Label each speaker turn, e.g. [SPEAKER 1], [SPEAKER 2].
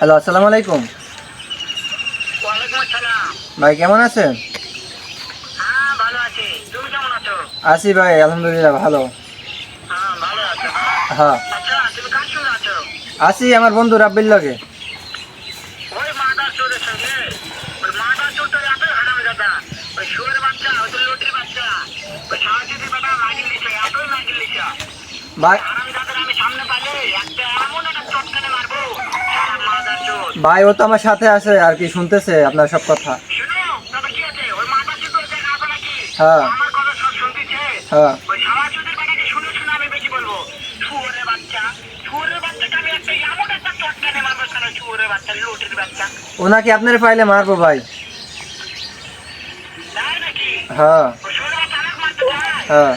[SPEAKER 1] Hello, আসসালামু আলাইকুম। ভাই, কেমন আছেন?
[SPEAKER 2] আছি
[SPEAKER 1] ভাই, আলহামদুলিল্লাহ, ভালো।
[SPEAKER 2] হ্যাঁ। আছি
[SPEAKER 1] আমার বন্ধু রাব্বির লগে। ভাই ভাই, ও তো আমার সাথে আছে আর কি, শুনতেছে আপনার সব কথা। হ্যাঁ। হ্যাঁ। ওনাকে আপনার ফাইলে মারবো ভাই। হ্যাঁ। হ্যাঁ।